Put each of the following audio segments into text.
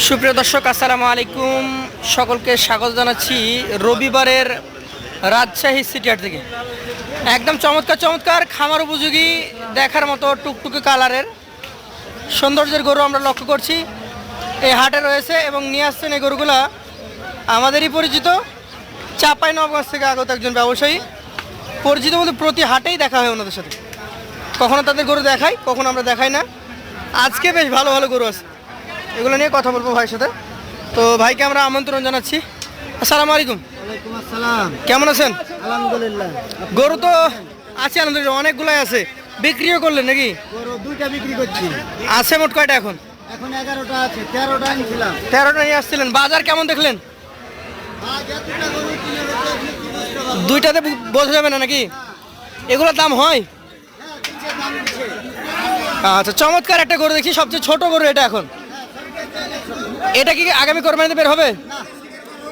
সুপ্রিয় দর্শক, আসসালামু আলাইকুম। সকলকে স্বাগত জানাচ্ছি রবিবারের রাজশাহী সিটিহাট থেকে। একদম চমৎকার চমৎকার খামার উপযোগী দেখার মতো টুকটুকে কালারের সৌন্দর্যের গরু আমরা লক্ষ্য করছি। এই হাটে রয়েছে এবং নিয়ে আসছেন এই গরুগুলা আমাদেরই পরিচিত। চাপাই নবগঞ্জ থেকে আগত একজন ব্যবসায়ী। পরিচিত বলতে প্রতি হাটেই দেখা হয় ওনাদের সাথে। কখনো তাদের গরু দেখাই, কখনো আমরা দেখাই না। আজকে বেশ ভালো ভালো গরু আছে। এগুলো নিয়ে কথা বলব ভাইয়ের সাথে। তো ভাইকে আমরা আমন্ত্রণ জানাচ্ছি। আসসালামু আলাইকুম। আসসালাম। কেমন আছেন? আলহামদুলিল্লাহ। গরু তো আছে আলহামদুলিল্লাহ অনেকগুলাই আছে। বিক্রিও করলেন নাকি? দুইটা বিক্রি করছি। আছে মোট কয়টা এখন? এখন এগারোটা আছে তেরোটা আনছিলাম। তেরোটা নিয়ে আসছিলেন। বাজার কেমন দেখলেন? দুইটাতে বোঝা যাবে না নাকি? এগুলোর দাম হয়? হ্যাঁ। আচ্ছা চমৎকার একটা গরু দেখছি সবচেয়ে ছোট গরু এটা এখন। এটা কি আগামী কোরবানিতে বের হবে?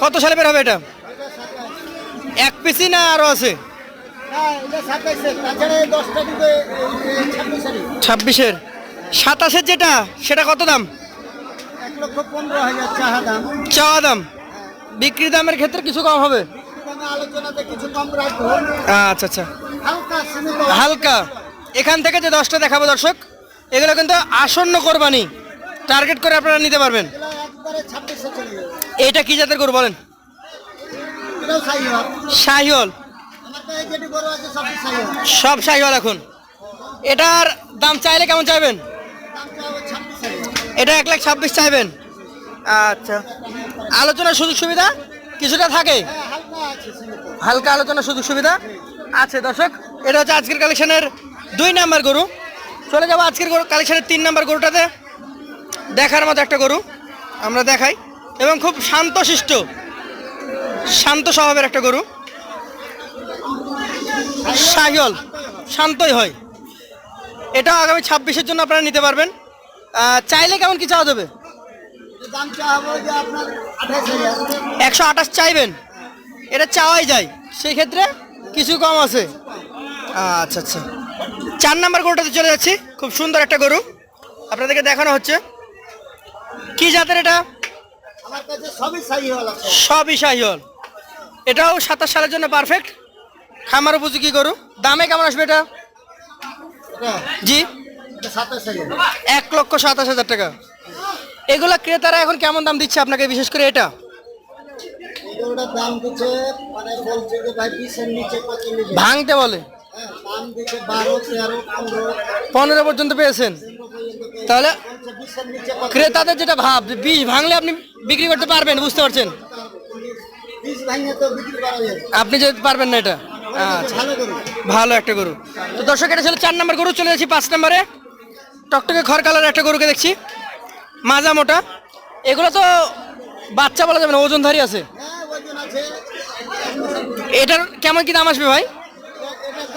কত সালে বের হবে এটা? এক পিসি না আরও আছে। ছাব্বিশের। সাতাশের যেটা সেটা কত দাম? চাওয়া দাম। বিক্রি দামের ক্ষেত্রে কিছু কম হবে? আচ্ছা আচ্ছা। হালকা। এখান থেকে যে দশটা দেখাবো দর্শক এগুলো কিন্তু আসন্ন কোরবানি। টার্গেট করে আপনারা নিতে পারবেন। এইটা কি জাতের গরু বলেন? শাহিওল সব শাহিওয়াল এখন। এটার দাম চাইলে কেমন চাইবেন? এটা এক লাখ ছাব্বিশ চাইবেন। আচ্ছা। আলোচনার সুযোগ সুবিধা? কিছুটা থাকে? হ্যাঁ হালকা আলোচনার সুযোগ সুবিধা? আছে দর্শক এটা হচ্ছে আজকের কালেকশনের দুই নাম্বার গরু। চলে যাব আজকের গরু কালেকশনের তিন নাম্বার গরুটাতে। দেখার মতো একটা গরু। আমরা দেখাই। এবং খুব শান্তশিষ্ট শান্ত স্বভাবের একটা গরু। সাগল শান্তই হয়। এটা আগামী ছাব্বিশের জন্য আপনারা নিতে পারবেন। চাইলে কেমন কি চাওয়া যাবে? একশো আঠাশ চাইবেন। এটা চাওয়াই যায়। সেই ক্ষেত্রে কিছু কম আছে। আচ্ছা আচ্ছা। চার নাম্বার গরুটাতে চলে যাচ্ছি। খুব সুন্দর একটা গরু। আপনাদেরকে দেখানো হচ্ছে। কি জাতের এটা? সবই শাহিওল এটাও সাতাশ সালের জন্য পারফেক্ট খামার উপযোগী গরু। দামে কেমন আসবে এটা? জি। এক লক্ষ সাতাশ হাজার টাকা। এগুলা ক্রেতারা এখন কেমন দাম দিচ্ছে আপনাকে বিশেষ করে এটা? মানে ভাঙতে বলে। পনেরো পর্যন্ত পেয়েছেন। তাহলে ক্রেতাদের যেটা ভাব বীজ ভাঙলে আপনি বিক্রি করতে পারবেন, বুঝতে পারছেন? আপনি যেতে পারবেন না এটা। আচ্ছা। ভালো একটা গরু। তো দর্শক, এটা ছিল চার নম্বর গরু, চলে যাচ্ছি পাঁচ নম্বরে। টকটকে খড় কালার একটা গরুকে দেখছি। মাজা মোটা। এগুলো তো বাচ্চা বলা যাবে না, ওজনধারী আছে। এটার কেমন কি দাম আসবে ভাই এ- এটার দাম চা হবে বত্রিশ হাজার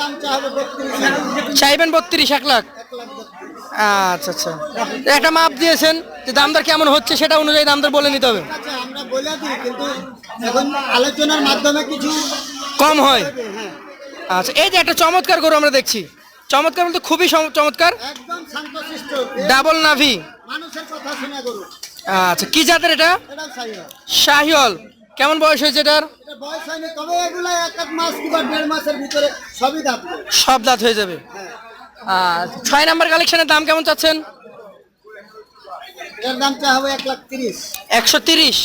চাইবেন বত্রিশ এক লাখ। আচ্ছা আচ্ছা। একটা মাপ দিয়েছেন যে দামদার কেমন হচ্ছে সেটা অনুযায়ী দামদার বলে নিতে হবে। আচ্ছা আলোচনার মাধ্যমে কিছু কম হয়। আচ্ছা এই যে একটা চমৎকার গরু আমরা দেখছি। চমৎকার বলতে খুবই চমৎকার। ডাবল নাভি। মানুষের কথা শুনে করু আচ্ছা কি জাতের এটা? শাহিওল কেমন বয়স হয়েছে এটার? বয়স হয়নি তবে এগুলো এক এক মাস কিংবা দেড় মাসের ভিতরে সবই দাঁত সব দাঁত হয়ে যাবে। হ্যাঁ। আর ছয় নাম্বার কালেকশনের দাম কেমন চাচ্ছেন? এর দামটা হবে এক লাখ তিরিশ। একশো তিরিশ।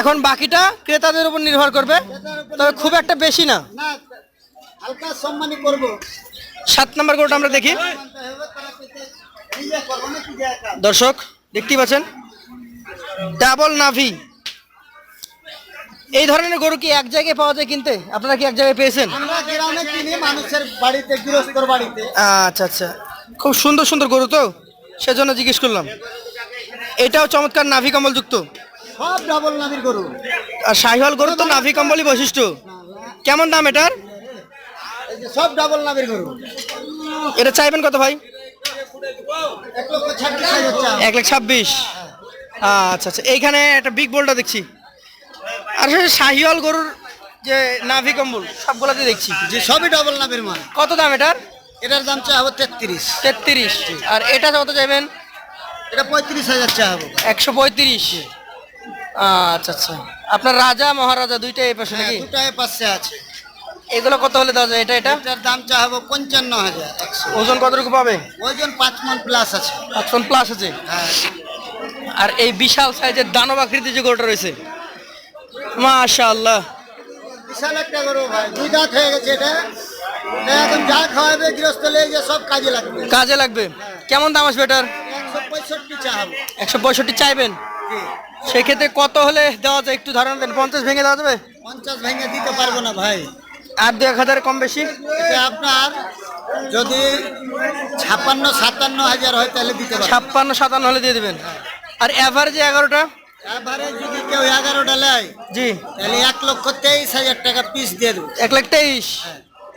এখন বাকিটা ক্রেতাদের উপর নির্ভর করবে। তবে খুব একটা বেশি না। হালকা সম্মানই করব। সাত নাম্বার গরুটা আমরা দেখি। দর্শক দেখতেই পাচ্ছেন? ডাবল নাভি। এই ধরনের গরু কি এক জায়গায় পাওয়া যায় কিনতে? আপনারা কি এক জায়গায় পেয়েছেন? আমরা গ্রামে কিনি মানুষের বাড়িতে গৃহস্থর বাড়িতে। আচ্ছা আচ্ছা। খুব সুন্দর সুন্দর গরু তো? সেজন্য জিজ্ঞেস করলাম। এটাও চমৎকার নাভি কম্বল যুক্ত। সব ডাবল নামের গরু। আর শাহিওয়াল গরু তো নাভি কম্বলই বৈশিষ্ট্য। কেমন দাম এটার? এই যে সব ডাবল নামের গরু। এটা চাইবেন কত ভাই? এক লক্ষ ছাব্বিশ এক লাখ ছাব্বিশ। আচ্ছা আচ্ছা। এইখানে একটা বিগ বোলটা দেখছি। আর সে শাহিওয়াল গরুর যে নাভি কম্বল সবগুলোতে দেখছি। যে সবই ডাবল নামের মাল কত দাম এটার? এটার দাম চা হবে তেত্রিশ। তেত্রিশ আর এটা কত চাইবেন? এটা পঁয়ত্রিশ হাজার চা হবে। একশো পঁয়ত্রিশ। আচ্ছা আচ্ছা। আপনার রাজা মহারাজা দুইটাই এই পাশে হ্যাঁ, নাকি? দুটাই পাশে আছে। এগুলো কত হলে দেওয়া যায়? এটা এটা? এটার দাম চা হবে পঞ্চান্ন হাজার ওজন কতটুকু পাবে? ওজন পাঁচ মন প্লাস আছে। পাঁচ মন প্লাস আছে? হ্যাঁ। আর এই বিশাল সাইজের দানব আকৃতির যে গরুটা রয়েছে মাশাআল্লাহ। বিশাল একটা গরু ভাই দুই দাঁত হয়ে গেছে এটা। এখন যা খাওয়াবে গৃহস্থ লেগে সব কাজে লাগবে। কাজে লাগবে। কেমন দাম আসবে এটার? একশো পঁয়ষট্টি চাইবেন। সেক্ষেত্রে কত হলে দেওয়া যায়? একটু ধারণা দেন পঞ্চাশ ভেঙে দেওয়া যাবে? পঞ্চাশ ভেঙে দিতে পারব না ভাই। আর দু এক হাজার কম বেশি? আপনার যদি ছাপ্পান্ন সাতান্ন হাজার হয় তাহলে দিতে ছাপ্পান্ন সাতান্ন হলে দিয়ে দেবেন। আর অ্যাভারেজে এগারোটা? এবারে যদি কেউ এগারোটা নেয় জি। তাহলে এক লক্ষ তেইশ হাজার টাকা পিস দিয়ে দেবো। এক লাখ তেইশ?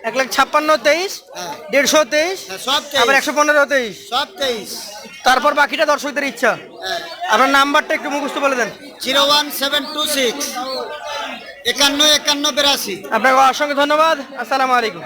এক লাখ ছাপ্পান্ন তেইশ? হ্যাঁ। দেড়শো তেইশ? হ্যাঁ, সব আবার একশো পনেরো তেইশ? সব তেইশ। তারপর বাকিটা দর্শকদের ইচ্ছা। হ্যাঁ। আপনার নাম্বারটা একটু মুখস্থ বলে দেন। Zero one seven two six. একান্ন একান্ন বিরাশি। আপনাকে অসংখ্য ধন্যবাদ। আসসালামু আলাইকুম।